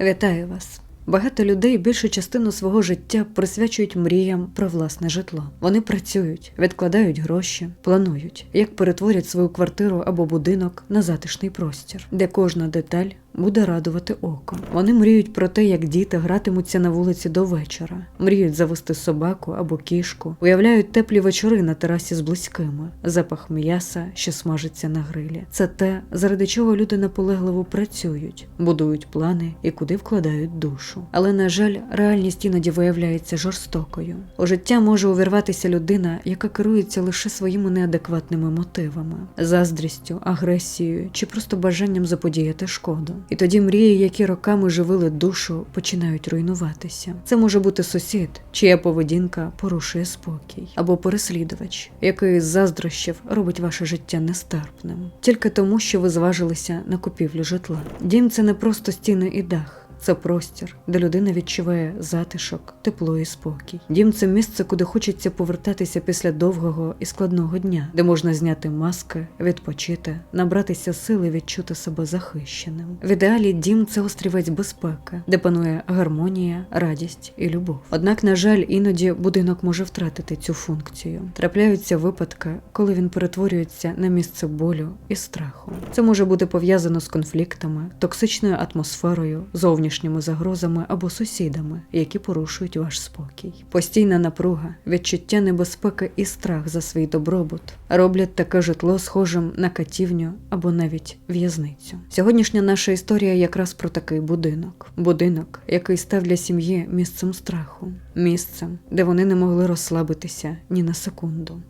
Вітаю вас! Багато людей більшу частину свого життя присвячують мріям про власне житло. Вони працюють, відкладають гроші, планують, як перетворять свою квартиру або будинок на затишний простір, де кожна деталь буде радувати око. Вони мріють про те, як діти гратимуться на вулиці до вечора, мріють завести собаку або кішку, уявляють теплі вечори на терасі з близькими, запах м'яса, що смажиться на грилі. Це те, заради чого люди наполегливо працюють, будують плани і куди вкладають душу. Але на жаль, реальність іноді виявляється жорстокою. У життя може увірватися людина, яка керується лише своїми неадекватними мотивами, заздрістю, агресією чи просто бажанням заподіяти шкоду. І тоді мрії, які роками живили душу, починають руйнуватися. Це може бути сусід, чия поведінка порушує спокій, або переслідувач, який з заздрощів робить ваше життя нестерпним, тільки тому, що ви зважилися на купівлю житла. Дім це не просто стіни і дах. Це простір, де людина відчуває затишок, тепло і спокій. Дім це місце, куди хочеться повертатися після довгого і складного дня, де можна зняти маски, відпочити, набратися сили, відчути себе захищеним. В ідеалі дім це острівець безпеки, де панує гармонія, радість і любов. Однак, на жаль, іноді будинок може втратити цю функцію. Трапляються випадки, коли він перетворюється на місце болю і страху. Це може бути пов'язано з конфліктами, токсичною атмосферою, зовнішніми загрозами або сусідами, які порушують ваш спокій. Постійна напруга, відчуття небезпеки і страх за свій добробут роблять таке житло схожим на катівню або навіть в'язницю. Сьогоднішня наша історія якраз про такий будинок. Будинок, який став для сім'ї місцем страху, місцем, де вони не могли розслабитися ні на секунду.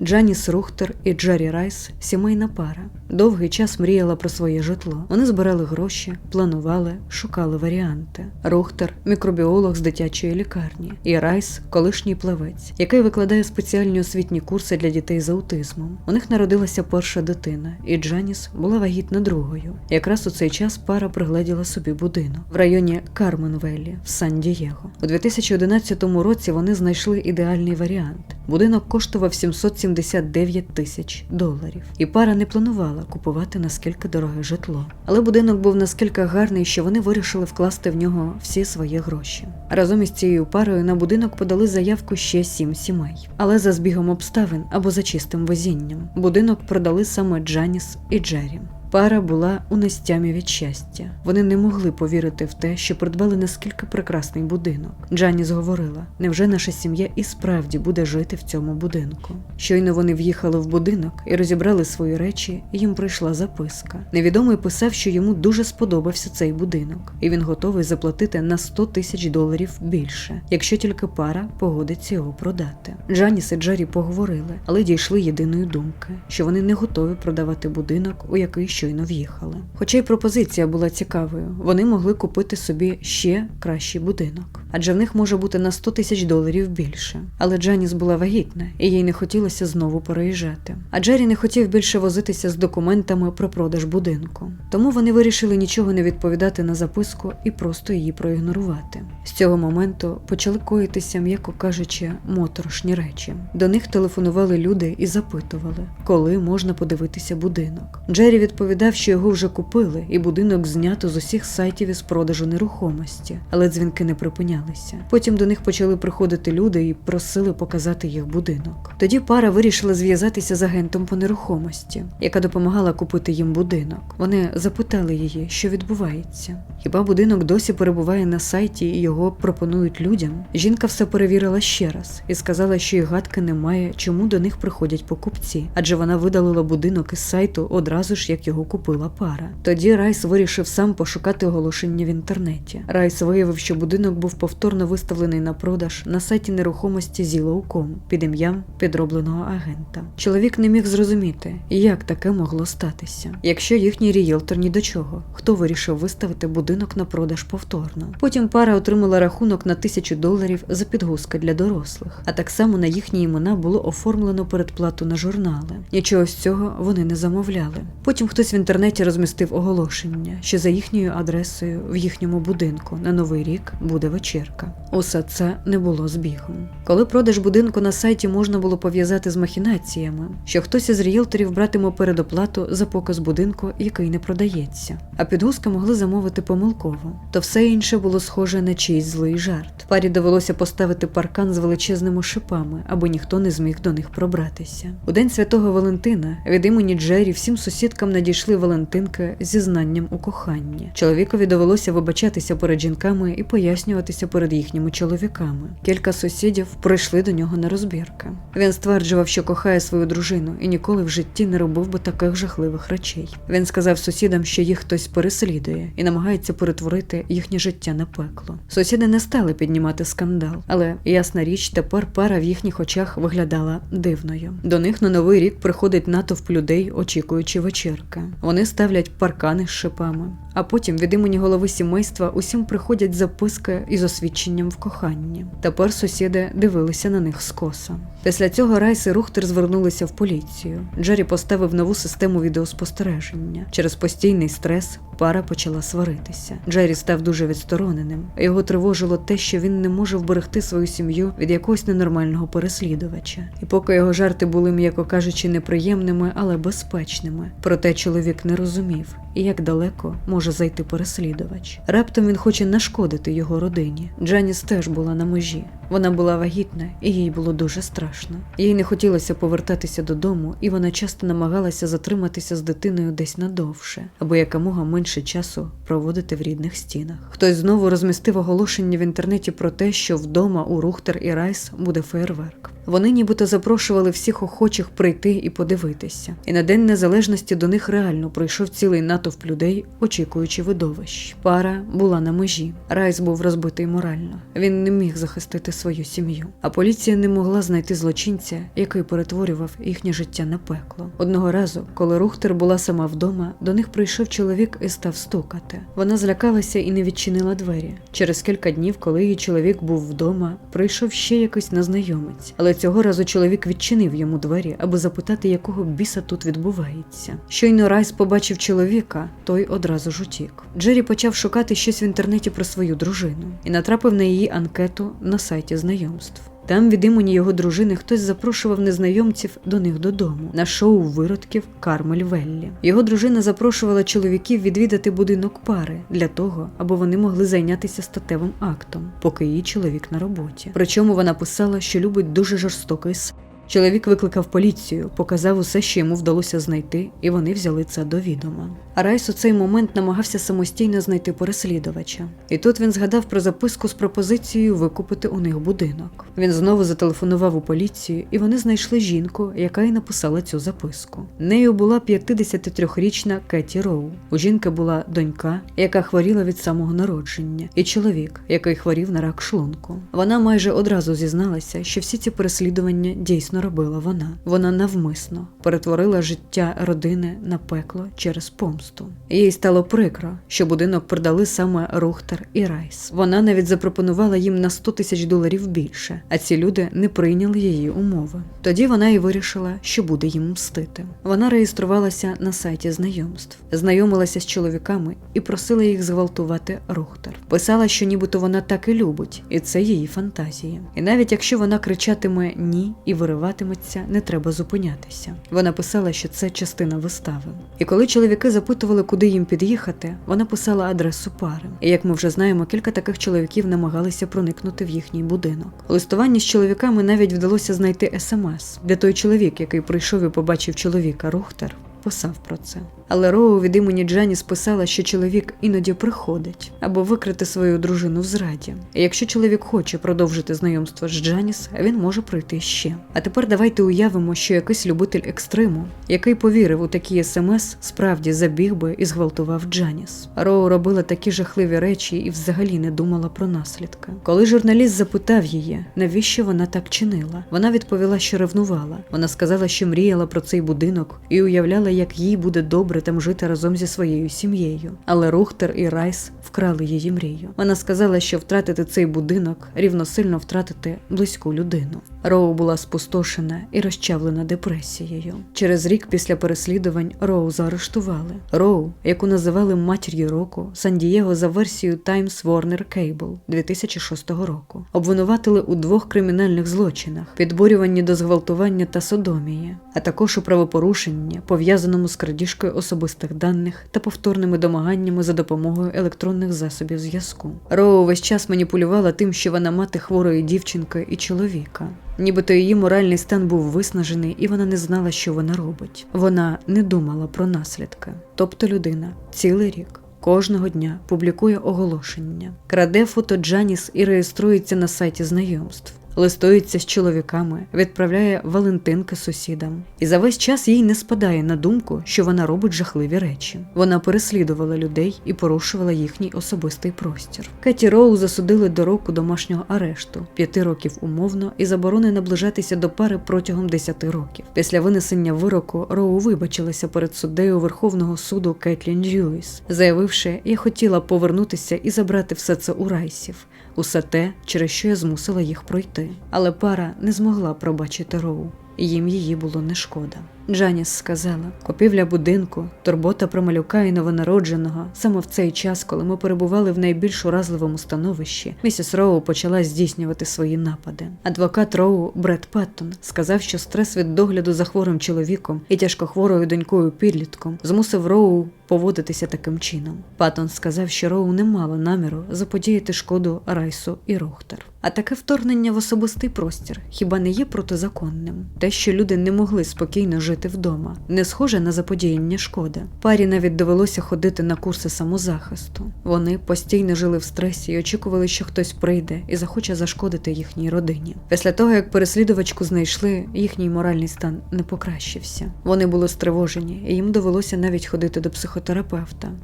Джаніс Рухтер і Джері Райс сімейна пара. Довгий час мріяла про своє житло. Вони збирали гроші, планували, шукали варіанти. Рухтер мікробіолог з дитячої лікарні, і Райс колишній плавець, який викладає спеціальні освітні курси для дітей з аутизмом. У них народилася перша дитина, і Джаніс була вагітна другою. Якраз у цей час пара пригледіла собі будинок в районі Карменвеллі в Сан-Дієго. У 2011 році вони знайшли ідеальний варіант. Будинок коштував 779 тисяч доларів, і пара не планувала купувати наскільки дороге житло. Але будинок був наскільки гарний, що вони вирішили вкласти в нього всі свої гроші. Разом із цією парою на будинок подали заявку ще сім сімей. Але за збігом обставин або за чистим везінням будинок продали саме Джаніс і Джері. Пара була у нестямі від щастя. Вони не могли повірити в те, що придбали наскільки прекрасний будинок. Джаніс говорила: невже наша сім'я і справді буде жити в цьому будинку? Щойно вони в'їхали в будинок і розібрали свої речі, і їм прийшла записка. Невідомий писав, що йому дуже сподобався цей будинок, і він готовий заплатити на 100 тисяч доларів більше, якщо тільки пара погодиться його продати. Джаніс і Джері поговорили, але дійшли єдиної думки, що вони не готові продавати будинок, у який щойно в'їхали. Хоча й пропозиція була цікавою, вони могли купити собі ще кращий будинок, адже в них може бути на 100 тисяч доларів більше. Але Джаніс була вагітна, і їй не хотілося знову переїжджати. А Джері не хотів більше возитися з документами про продаж будинку. Тому вони вирішили нічого не відповідати на записку і просто її проігнорувати. З цього моменту почали коїтися, м'яко кажучи, моторошні речі. До них телефонували люди і запитували, коли можна подивитися будинок. Джері відповідав, що його вже купили, і будинок знято з усіх сайтів із продажу нерухомості, але дзвінки не припинялися. Потім до них почали приходити люди і просили показати їх будинок. Тоді пара вирішила зв'язатися з агентом по нерухомості, яка допомагала купити їм будинок. Вони запитали її, що відбувається. Хіба будинок досі перебуває на сайті і його пропонують людям? Жінка все перевірила ще раз і сказала, що й гадки немає, чому до них приходять покупці, адже вона видалила будинок із сайту одразу ж як його купила пара. Тоді Райс вирішив сам пошукати оголошення в інтернеті. Райс виявив, що будинок був повторно виставлений на продаж на сайті нерухомості Zillow.com під ім'ям підробленого агента. Чоловік не міг зрозуміти, як таке могло статися. Якщо їхній рієлтор ні до чого, хто вирішив виставити будинок на продаж повторно. Потім пара отримала рахунок на тисячу доларів за підгузки для дорослих, а так само на їхні імена було оформлено передплату на журнали. Нічого з цього вони не замовляли. Потім хтось в інтернеті розмістив оголошення, що за їхньою адресою в їхньому будинку на новий рік буде вечірка. Усе це не було збігом. Коли продаж будинку на сайті можна було пов'язати з махінаціями, що хтось із ріелторів братиме передоплату за показ будинку, який не продається, а підгузки могли замовити помилково, то все інше було схоже на чийсь злий жарт. Парі довелося поставити паркан з величезними шипами, аби ніхто не зміг до них пробратися. У день святого Валентина від імені Джері всім сусідкам надійшли Валентинки зі знанням у коханні. Чоловікові довелося вибачатися перед жінками і пояснюватися перед їхніми чоловіками. Кілька сусідів прийшли до нього на розбірки. Він стверджував, що кохає свою дружину і ніколи в житті не робив би таких жахливих речей. Він сказав сусідам, що їх хтось переслідує і намагається перетворити їхнє життя на пекло. Сусіди не стали піднімати скандал, але ясна річ, тепер пара в їхніх очах виглядала дивною. До них на новий рік приходить натовп людей, очікуючи вечірки. Вони ставлять паркани з шипами, а потім від імені голови сімейства усім приходять записки із освідченням в коханні. Тепер сусіди дивилися на них скоса. Після цього Райс і Рухтер звернулися в поліцію. Джері поставив нову систему відеоспостереження. Через постійний стрес пара почала сваритися. Джері став дуже відстороненим. Його тривожило те, що він не може вберегти свою сім'ю від якогось ненормального переслідувача. І поки його жарти були, м'яко кажучи, неприємними, але безпечними. Проте чоловік не розумів, як далеко може зайти переслідувач. Раптом він хоче нашкодити його родині. Джаніс теж була на межі. Вона була вагітна, і їй було дуже страшно. Їй не хотілося повертатися додому, і вона часто намагалася затриматися з дитиною десь надовше, або якомога менше часу проводити в рідних стінах. Хтось знову розмістив оголошення в інтернеті про те, що вдома у Рухтер і Райс буде фейерверк. Вони нібито запрошували всіх охочих прийти і подивитися. І на День Незалежності до них реально прийшов цілий натовп людей, очікуючи видовищ. Пара була на межі. Райс був розбитий морально. Він не міг захистити свою сім'ю. А поліція не могла знайти злочинця, який перетворював їхнє життя на пекло. Одного разу, коли Рухтер була сама вдома, до них прийшов чоловік і став стукати. Вона злякалася і не відчинила двері. Через кілька днів, коли її чоловік був вдома, прийшов ще якийсь незнайомець. Але цього разу чоловік відчинив йому двері, аби запитати, якого біса тут відбувається. Щойно Райс побачив чоловіка, той одразу ж утік. Джері почав шукати щось в інтернеті про свою дружину і натрапив на її анкету на сайті знайомств. Там від імені його дружини хтось запрошував незнайомців до них додому на шоу виродків Кармель Веллі. Його дружина запрошувала чоловіків відвідати будинок пари для того, аби вони могли зайнятися статевим актом, поки її чоловік на роботі. Причому вона писала, що любить дуже жорстокий секс. Чоловік викликав поліцію, показав усе, що йому вдалося знайти, і вони взяли це до відома. Райс у цей момент намагався самостійно знайти переслідувача. І тут він згадав про записку з пропозицією викупити у них будинок. Він знову зателефонував у поліцію, і вони знайшли жінку, яка й написала цю записку. Нею була 53-річна Кеті Роу. У жінки була донька, яка хворіла від самого народження, і чоловік, який хворів на рак шлунку. Вона майже одразу зізналася, що всі ці переслідування дійсно робила вона. Вона навмисно перетворила життя родини на пекло через помсту. Їй стало прикро, що будинок продали саме Рухтер і Райс. Вона навіть запропонувала їм на 100 тисяч доларів більше, а ці люди не прийняли її умови. Тоді вона і вирішила, що буде їм мстити. Вона реєструвалася на сайті знайомств, знайомилася з чоловіками і просила їх зґвалтувати Рухтер. Писала, що нібито вона так і любить, і це її фантазії. І навіть якщо вона кричатиме ні і вириватиметься, не треба зупинятися. Вона писала, що це частина вистави. І коли чоловіки запитували, куди їм під'їхати, вона писала адресу пари. І як ми вже знаємо, кілька таких чоловіків намагалися проникнути в їхній будинок. Листування з чоловіками навіть вдалося знайти смс, де той чоловік, який прийшов і побачив чоловіка Рухтер, писав про це. Але Роу від імені Джаніс писала, що чоловік іноді приходить або викрити свою дружину в зраді. І якщо чоловік хоче продовжити знайомство з Джаніс, він може прийти ще. А тепер давайте уявимо, що якийсь любитель екстриму, який повірив у такі смс, справді забіг би і зґвалтував Джаніс. Роу робила такі жахливі речі і взагалі не думала про наслідки. Коли журналіст запитав її, навіщо вона так чинила, вона відповіла, що ревнувала. Вона сказала, що мріяла про цей будинок і уявляла, як їй буде добре там жити разом зі своєю сім'єю. Але Рухтер і Райс вкрали її мрію. Вона сказала, що втратити цей будинок рівносильно втратити близьку людину. Роу була спустошена і розчавлена депресією. Через рік після переслідувань Роу заарештували. Роу, яку називали матір'ю року, Сан-Дієго за версією Times Warner Cable 2006 року, обвинуватили у двох кримінальних злочинах: підбурюванні до зґвалтування та содомії, а також у правопорушенні, пов'язаному з крадіжкою особистих даних та повторними домаганнями за допомогою електронних засобів зв'язку. Роу весь час маніпулювала тим, що вона мати хворої дівчинки і чоловіка. Нібито її моральний стан був виснажений, і вона не знала, що вона робить. Вона не думала про наслідки. Тобто людина цілий рік. Кожного дня публікує оголошення, краде фото Джаніс і реєструється на сайті знайомств, листується з чоловіками, відправляє валентинки сусідам. І за весь час їй не спадає на думку, що вона робить жахливі речі. Вона переслідувала людей і порушувала їхній особистий простір. Кеті Роу засудили до року домашнього арешту, п'яти років умовно і заборони наближатися до пари протягом 10 років. Після винесення вироку Роу вибачилася перед суддею Верховного суду Кетлін Льюіс, заявивши, я хотіла повернутися і забрати все це у райсів. Усе те, через що я змусила їх пройти. Але пара не змогла пробачити Роу. Їм її було не шкода. Джаніс сказала: купівля будинку, турбота про малюка і новонародженого. Саме в цей час, коли ми перебували в найбільш уразливому становищі, місіс Роу почала здійснювати свої напади. Адвокат Роу Бред Паттон сказав, що стрес від догляду за хворим чоловіком і тяжкохворою донькою підлітком змусив Роу поводитися таким чином. Паттон сказав, що Роу не мала наміру заподіяти шкоду Райсу і Рохтер. А таке вторгнення в особистий простір хіба не є протизаконним? Те, що люди не могли спокійно жити вдома, не схоже на заподіяння шкоди. Парі навіть довелося ходити на курси самозахисту. Вони постійно жили в стресі і очікували, що хтось прийде і захоче зашкодити їхній родині. Після того, як переслідувачку знайшли, їхній моральний стан не покращився. Вони були стривожені, і їм довелося навіть ходити до психотерапевта,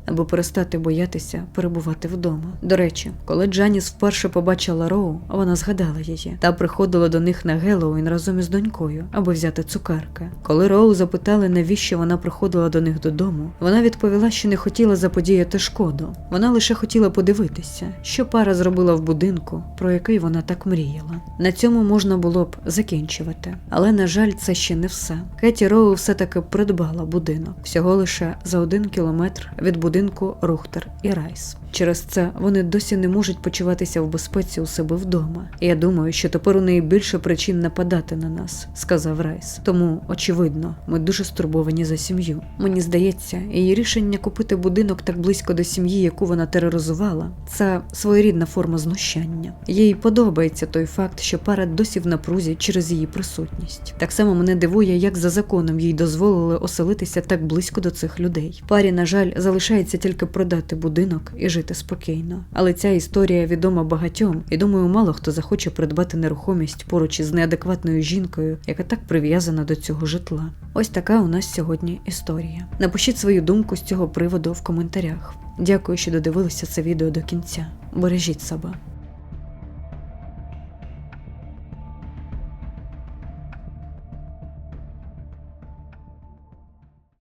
аби перестати боятися перебувати вдома. До речі, коли Джаніс вперше побачила Роу, вона згадала її та приходила до них на Геллоуін разом із донькою, аби взяти цукерки. Коли Роу запитали, навіщо вона приходила до них додому, вона відповіла, що не хотіла заподіяти шкоду. Вона лише хотіла подивитися, що пара зробила в будинку, про який вона так мріяла. На цьому можна було б закінчувати, але на жаль, це ще не все. Кеті Роу все таки придбала будинок всього лише за один кілометр від будинку Рухтер і Райс. Через це вони досі не можуть почуватися в безпеці у себе вдома. Я думаю, що тепер у неї більше причин нападати на нас, сказав Райс. Тому, очевидно, ми дуже стурбовані за сім'ю. Мені здається, її рішення купити будинок так близько до сім'ї, яку вона тероризувала, це своєрідна форма знущання. Їй подобається той факт, що пара досі в напрузі через її присутність. Так само мене дивує, як за законом їй дозволили оселитися так близько до цих людей. Парі, на жаль, залишається тільки продати будинок і жити спокійно. Але ця історія відома багатьом, і думаю, мало хто захоче придбати нерухомість поруч із неадекватною жінкою, яка так прив'язана до цього житла. Ось така у нас сьогодні історія. Напишіть свою думку з цього приводу в коментарях. Дякую, що додивилися це відео до кінця. Бережіть себе.